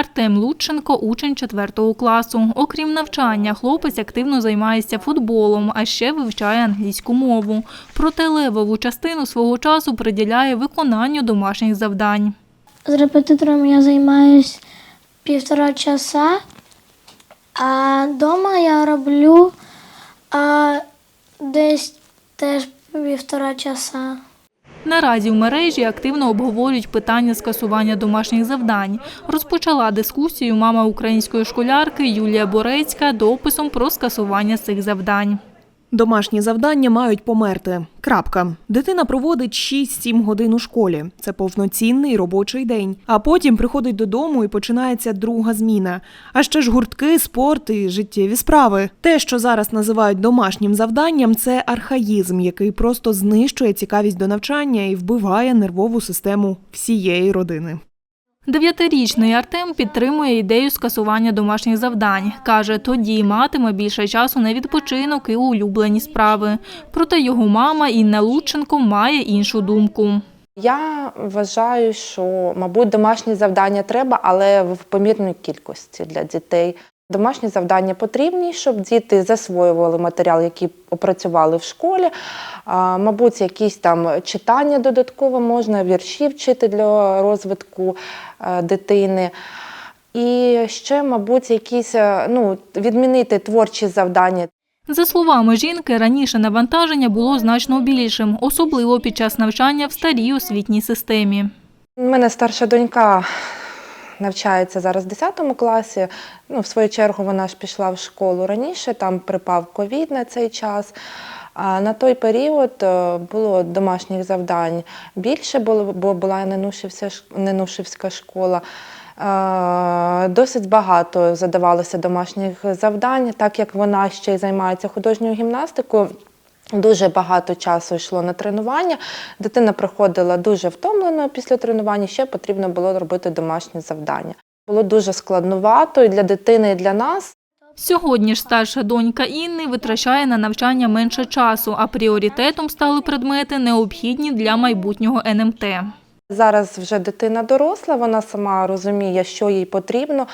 Артем Лученко учень 4 класу. Окрім навчання, хлопець активно займається футболом, а ще вивчає англійську мову. Проте левову частину свого часу приділяє виконанню домашніх завдань. З репетитором я займаюсь півтора часа, а вдома я роблю а, десь теж півтора часа. Наразі в мережі активно обговорюють питання скасування домашніх завдань. Розпочала дискусію мама української школярки Юлія Борецька дописом про скасування цих завдань. Домашні завдання мають померти. Крапка. Дитина проводить 6-7 годин у школі. Це повноцінний робочий день. А потім приходить додому і починається друга зміна. А ще ж гуртки, спорт і життєві справи. Те, що зараз називають домашнім завданням, це архаїзм, який просто знищує цікавість до навчання і вбиває нервову систему всієї родини. Дев'ятирічний Артем підтримує ідею скасування домашніх завдань. Каже, тоді матиме більше часу на відпочинок і улюблені справи. Проте його мама Інна Лученко має іншу думку. Я вважаю, що, мабуть, домашні завдання треба, але в помірній кількості для дітей. Домашні завдання потрібні, щоб діти засвоювали матеріал, який опрацювали в школі. А, Мабуть, якісь там читання додатково можна, вірші вчити для розвитку е, дитини. І ще, мабуть, якісь е, ну, відмінити творчі завдання. За словами жінки, раніше навантаження було значно більшим, особливо під час навчання в старій освітній системі. У мене старша донька навчається зараз в 10 класі. Ну, в свою чергу вона ж пішла в школу раніше, там припав ковід на цей час. А на той період е, було домашніх завдань більше, було- бо була Ненушівська, школа. Е, Досить багато задавалося домашніх завдань, так як вона ще й займається художньою гімнастикою. Дуже багато часу йшло на тренування. Дитина приходила дуже втомленою після тренування. Ще потрібно було робити домашні завдання. Було дуже складновато і для дитини, і для нас. Сьогодні ж старша донька Інни витрачає на навчання менше часу, а пріоритетом стали предмети, необхідні для майбутнього НМТ. Зараз вже дитина доросла, вона сама розуміє, що їй потрібно.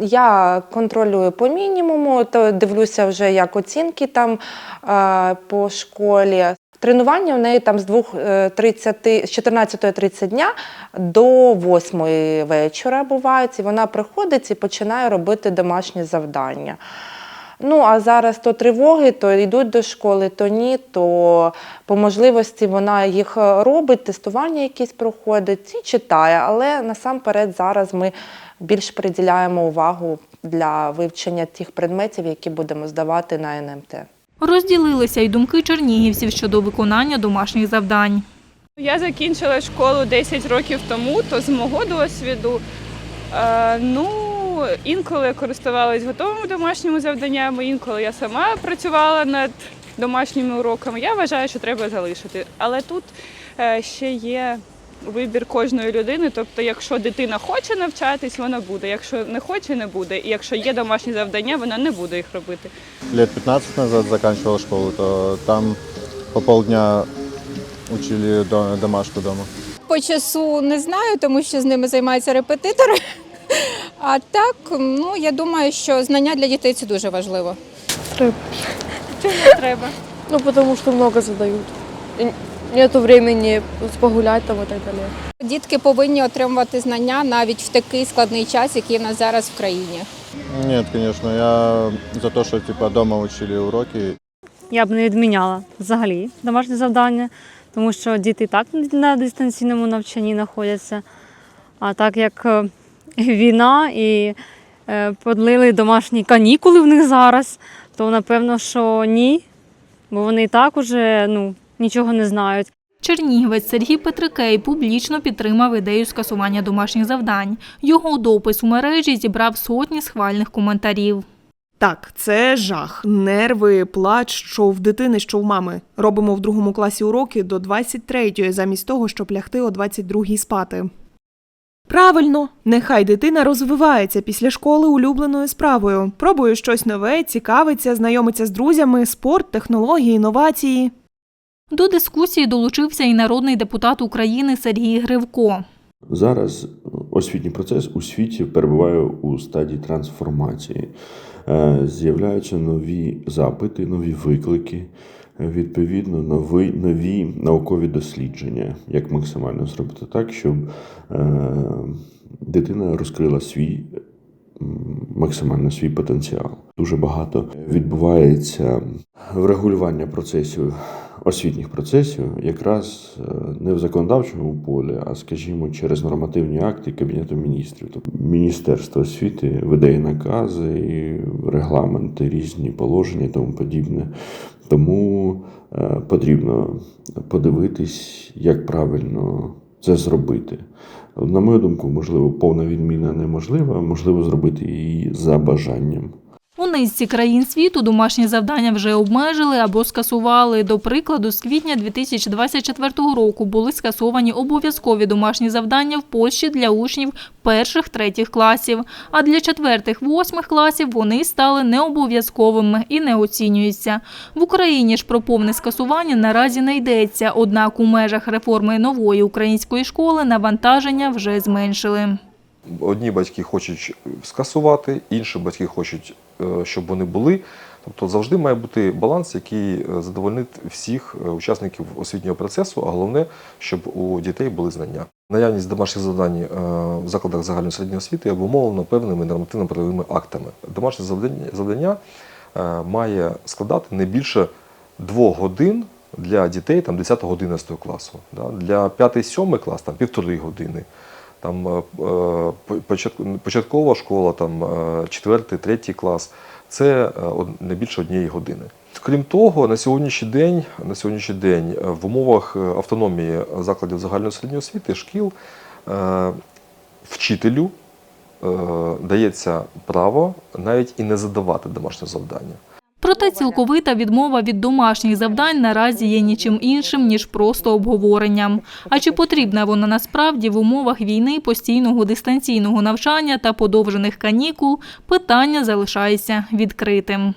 Я контролюю по мінімуму, то дивлюся вже як оцінки там е, по школі. Тренування в неї там з 2.30, з 14.30 дня до 8 вечора бувають. І вона приходить і починає робити домашні завдання. Ну, а зараз то тривоги, то йдуть до школи, то ні, то по можливості вона їх робить, тестування якісь проходить і читає. Але насамперед зараз ми більш приділяємо увагу для вивчення тих предметів, які будемо здавати на НМТ. Розділилися й думки чернігівців щодо виконання домашніх завдань. Я закінчила школу 10 років тому, то з мого досвіду, е, ну, інколи користувалась готовими домашніми завданнями, інколи я сама працювала над домашніми уроками. Я вважаю, що треба залишити. Але тут е, ще є вибір кожної людини. Тобто, якщо дитина хоче навчатись, вона буде. Якщо не хоче, не буде. І якщо є домашні завдання, вона не буде їх робити. лет 15 назад заканчивал школу, то там по полдня учили до- домашку дома. По часу не знаю, тому що з ними займаються репетитори. А так, ну я думаю, що знання для дітей це дуже важливо. Треба. Ну, потому что много задают. И нету времени погулять там и так далее. Дітки повинні отримувати знання навіть в такий складний час, який в нас зараз в країні. Нет, конечно, я за то, что типа дома учили уроки. Я б не відміняла взагалі домашнє завдання, тому що діти і так на дистанційному навчанні знаходяться. А так як е, війна і е, подлили домашні канікули в них зараз, то напевно, що ні, бо вони і так уже ну, нічого не знають. Чернігівець Сергій Петрикей публічно підтримав ідею скасування домашніх завдань. Його допис у мережі зібрав сотні схвальних коментарів. Так, це жах, нерви, плач, що в дитини, що в мами. Робимо в другому класі уроки до 23-ї, замість того, щоб лягти о 22-й спати. Правильно, нехай дитина розвивається після школи улюбленою справою, пробує щось нове, цікавиться, знайомиться з друзями, спорт, технології, інновації. До дискусії долучився і народний депутат України Сергій Гривко. Зараз освітній процес у світі перебуває у стадії трансформації. Е, З'являються нові запити, нові виклики, відповідно, нові, нові наукові дослідження, як максимально зробити так, щоб е, дитина розкрила свій максимально свій потенціал. Дуже багато відбувається врегулювання процесів, освітніх процесів, якраз е, не в законодавчому полі, а скажімо, через нормативні акти Кабінету міністрів. Тобто Міністерство освіти видає накази, і регламенти, різні положення і тому подібне. Тому е, потрібно подивитись, як правильно це зробити. На мою думку, можливо, повна відміна неможлива, можливо зробити її за бажанням. У низці країн світу домашні завдання вже обмежили або скасували. До прикладу, з квітня 2024 року були скасовані обов'язкові домашні завдання в Польщі для учнів перших-третіх класів. А для четвертих-восьмих класів вони стали необов'язковими і не оцінюються. В Україні ж про повне скасування наразі не йдеться. Однак у межах реформи нової української школи навантаження вже зменшили. Одні батьки хочуть скасувати, інші батьки хочуть, е, щоб вони були. Тобто завжди має бути баланс, який е, задовольнить всіх е, учасників освітнього процесу, а головне, щоб у дітей були знання. Наявність домашніх завдань в закладах загальної середньої освіти обумовлено певними нормативно-правовими актами. Домашнє завдання, має складати не більше двох годин для дітей там, 10-11 класу. Для 5-7 клас півтори години. Там е, е, початкова школа, там е, четвертий, третій клас це е, не більше однієї години. Крім того, на сьогоднішній день, на сьогоднішній день е, в умовах е, автономії закладів загальної середньої освіти, шкіл, е, вчителю е, дається право навіть і не задавати домашнє завдання. Проте цілковита відмова від домашніх завдань наразі є нічим іншим, ніж просто обговоренням. А чи потрібна вона насправді в умовах війни, постійного дистанційного навчання та подовжених канікул, питання залишається відкритим.